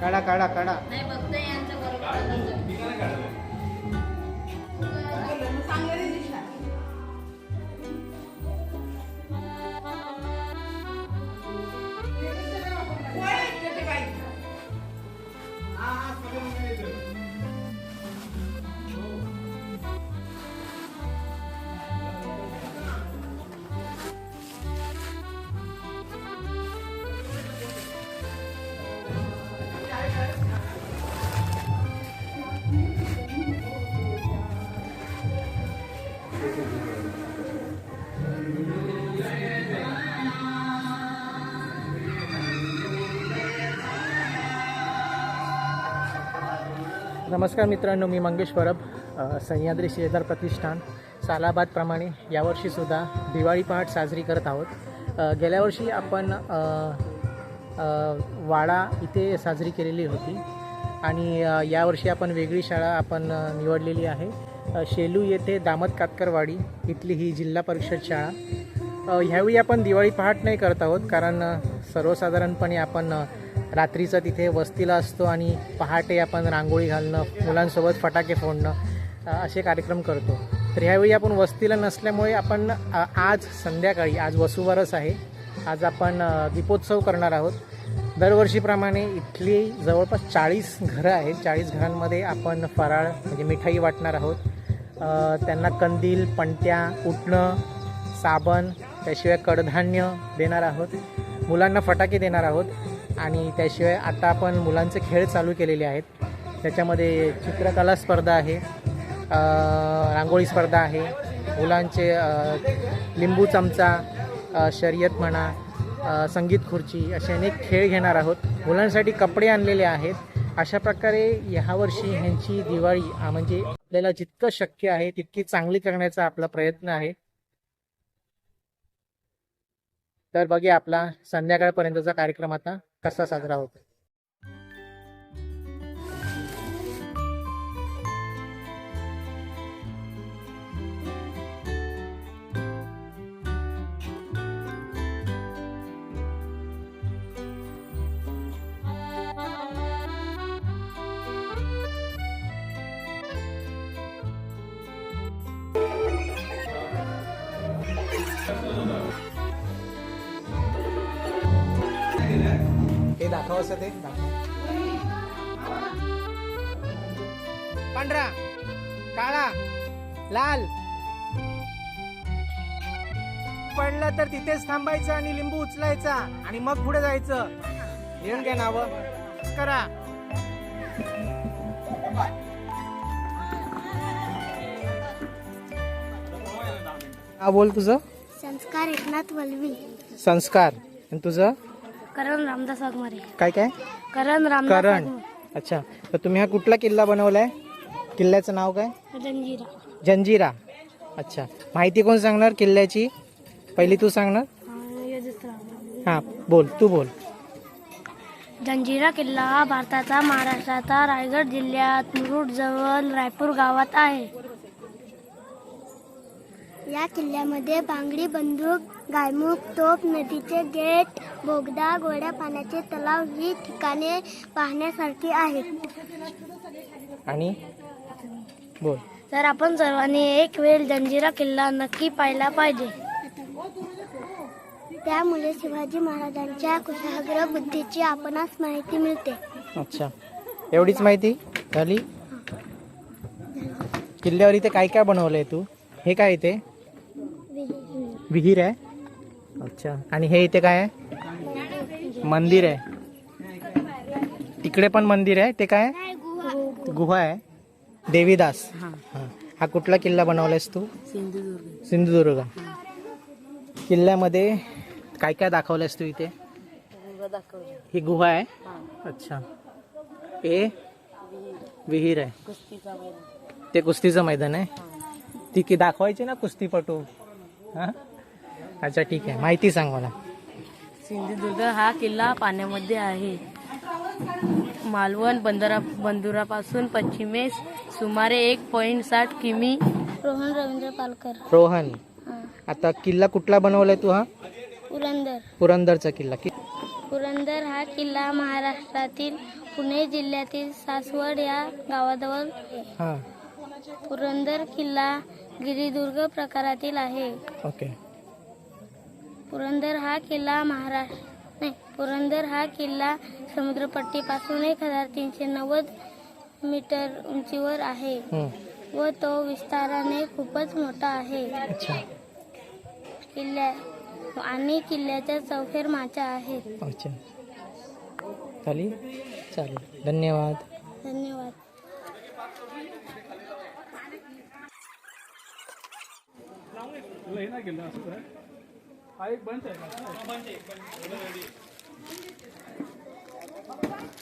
काढा काढा काढा. नाही बघते यांच्या बरोबर. नमस्कार मित्रांनो मी मंगेश परब सह्याद्री शेजार प्रतिष्ठान सालाबादप्रमाणे यावर्षीसुद्धा दिवाळी पहाट साजरी करत आहोत. गेल्या वर्षी आपण वाडा इथे साजरी केलेली होती आणि यावर्षी आपण वेगळी शाळा आपण निवडलेली आहे. शेलू येथे दामत कातकरवाडी इथली ही जिल्हा परिषद शाळा. ह्यावेळी आपण दिवाळी पहाट नाही करत आहोत कारण सर्वसाधारणपणे आपण रात्रीचं तिथे वस्तीला असतो आणि पहाटे आपण रांगोळी घालणं मुलांसोबत फटाके फोडणं असे कार्यक्रम करतो. तर ह्यावेळी आपण वस्तीला नसल्यामुळे आपण आज संध्याकाळी आज वसुबारस आहे. आज आपण दीपोत्सव करणार आहोत. दरवर्षीप्रमाणे इथली जवळपास चाळीस घरं आहेत. चाळीस घरांमध्ये आपण फराळ म्हणजे मिठाई वाटणार आहोत. त्यांना कंदील पणत्या उठणं साबण त्याशिवाय कडधान्य देणार आहोत. मुलांना फटाके देणार आहोत. आणि त्याशिवाय आता आपण मुलांचे खेळ चालू केलेले आहेत. त्याच्यामध्ये चित्रकला स्पर्धा आहे रांगोळी स्पर्धा आहे मुलांचे लिंबू चमचा शर्यत म्हणा संगीत खुर्ची असे अनेक खेळ घेणार आहोत. मुलांसाठी कपडे आणलेले आहेत. अशा प्रकारे ह्यावर्षी ह्यांची दिवाळी म्हणजे आपल्याला जितकं शक्य आहे तितकी चांगली करण्याचा आपला प्रयत्न आहे. तर बघे आपला संध्याकाळपर्यंतचा कार्यक्रम आता. कसा साजरा होतो ते दाखव असं ते. दाखव. पांढरा काळा लाल. पडलं तर तिथेच थांबायचं आणि लिंबू उचलायचा आणि मग पुढे जायचं. लिहून घ्या नाव. करा. हा बोल तुझं? संस्कार एकनाथ वलवी. संस्कार. आणि तुझं? करण रामदास वाघमारे. काय काय? करण रामदास करण. अच्छा. तर तुम्ही हा कुठला किल्ला बनवलाय? किल्ल्याचं नाव काय. जंजिरा. जंजिरा. अच्छा. माहिती कोण सांगणार किल्ल्याची? पहिली तू सांगणार? अं, युधिष्ठिर. हां बोल तू बोल. जंजिरा किल्ला हा भारताचा महाराष्ट्राचा रायगड जिल्ह्यात मुरुड जवळ रायपूर गावात आहे. या किल्ल्यामध्ये बांगडी बंदूक गायमुख तोप नदीचे गेट बोगदा गोड्या पाण्याचे तलाव ही ठिकाणे पाहण्यासारखी आहेत. आणि? बोल. तर आपण सर्वांनी एक वेळ जंजिरा किल्ला नक्की पाहिला पाहिजे. त्यामुळे शिवाजी महाराजांच्या कुशाग्र बुद्धीची आपणास माहिती मिळते. अच्छा. एवढीच माहिती झाली? किल्ल्यावर इथे काय काय बनवलंय तू? हे काय इथे? विहीर आहे. अच्छा. आणि हे इथे काय आहे? मंदिर आहे. तिकडे पण मंदिर आहे. ते काय? गुहा आहे. देवीदास. हां. हा. कुठला किल्ला बनवलायस तू? सिंधुदुर्ग. किल्ल्यामध्ये काय काय दाखवलंयस तू इथे? ही गुहा आहे? अच्छा. हे विहीर आहे. ते कुस्तीचं मैदान आहे? ती की दाखवायची ना कुस्तीपटू? हा? अच्छा ठीक आहे. माहिती सांग मला. सिंधुदुर्ग हा किल्ला पाण्यामध्ये आहे. मालवण बंदरा बंदुरापासून पश्चिमेस सुमारे एक पॉईंट साठ किमी. रोहन रवींद्र पालकर. रोहन आता किल्ला कुठला बनवलाय तू हा? पुरंदर. पुरंदरचा किल्ला. कि पुरंदर हा किल्ला महाराष्ट्रातील पुणे जिल्ह्यातील सासवड या गावाजवळ हा. पुरंदर किल्ला गिरिदुर्ग प्रकारातील आहे. ओके. पुरंदर हा किल्ला महाराष्ट्र नाही पुरंदर हा किल्ला समुद्रपट्टीपासून एक हजार तीनशे नव्वद मीटर उंचीवर आहे. व तो विस्ताराने खूपच मोठा आहे. अच्छा. किल्ल्या आणि किल्ल्याच्या चौफेर माच्या आहेत. अच्छा. चालेल चालेल. धन्यवाद. धन्यवाद.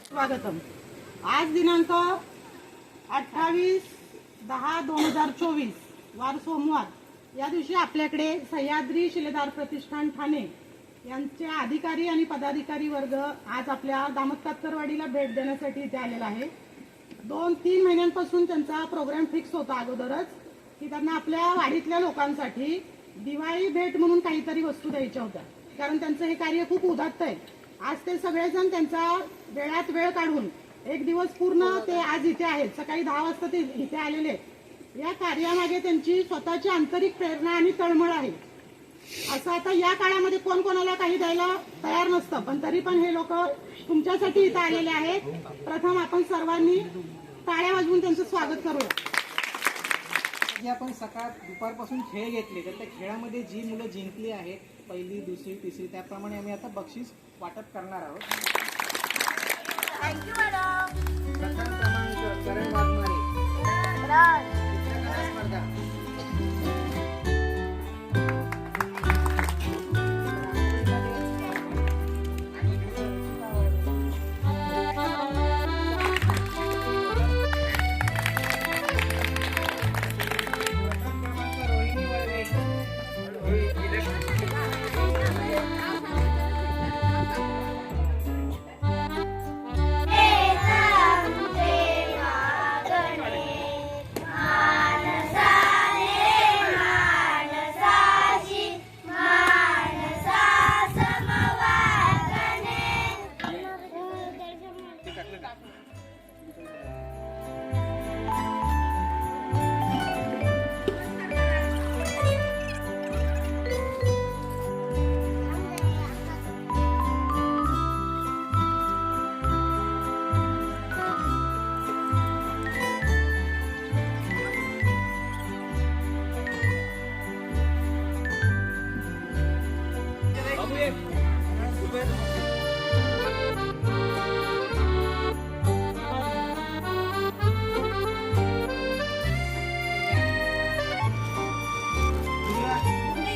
स्वागतम. आज दिनांक अठ्ठावीस दहा दोन हजार चोवीस वार सोमवार. या दिवशी आपल्याकडे सह्याद्री शिलेदार प्रतिष्ठान ठाणे यांचे अधिकारी आणि पदाधिकारी वर्ग आज आपल्या दामोदकातरवाडीला भेट देण्यासाठी इथे आलेला आहे. दोन तीन महिन्यांपासून त्यांचा प्रोग्राम फिक्स होता अगोदरच. की त्यांना आपल्या वाडीतल्या लोकांसाठी दिवाळी भेट म्हणून काहीतरी वस्तू द्यायच्या होत्या. कारण त्यांचं हे कार्य खूप उदात्त आहे. आज ते सगळेजण त्यांचा वेळात वेळ काढून एक दिवस पूर्ण ते आज इथे आहेत. सकाळी दहा वाजता ते इथे आलेले या कार्यामागे त्यांची स्वतःची आंतरिक प्रेरणा आणि तळमळ आहे. असं आता या काळामध्ये कोण कोणाला काही द्यायला तयार नसतं. पण तरी पण हे लोक तुमच्यासाठी इथं आलेले आहेत. प्रथम आपण सर्वांनी टाळ्या वाजवून त्यांचं स्वागत करूया. जे आपण सकाळ दुपारपासून खेळ घेतले तर त्या खेळामध्ये जी मुलं जिंकली आहेत पहिली दुसरी तिसरी त्याप्रमाणे आम्ही आता बक्षीस वाटप करणार आहोत.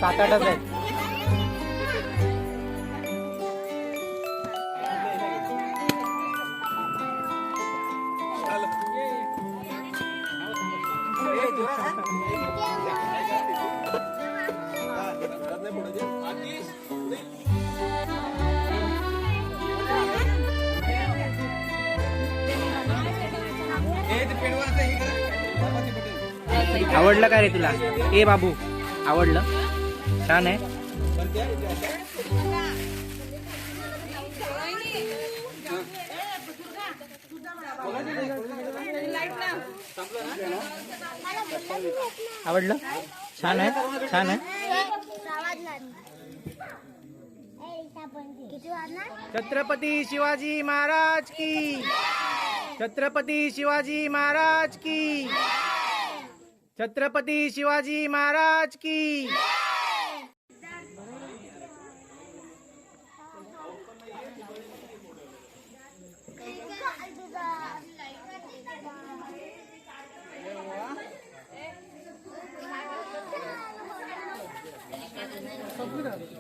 सात आठच आहेत. आवडलं का रे तुला? ए बाबू आवडलं? छान है। आवडलं? छान आहे? छान वाजणार छत्रपती शिवाजी महाराज की। छत्रपती शिवाजी महाराज की। छत्रपती शिवाजी महाराज की। 그래.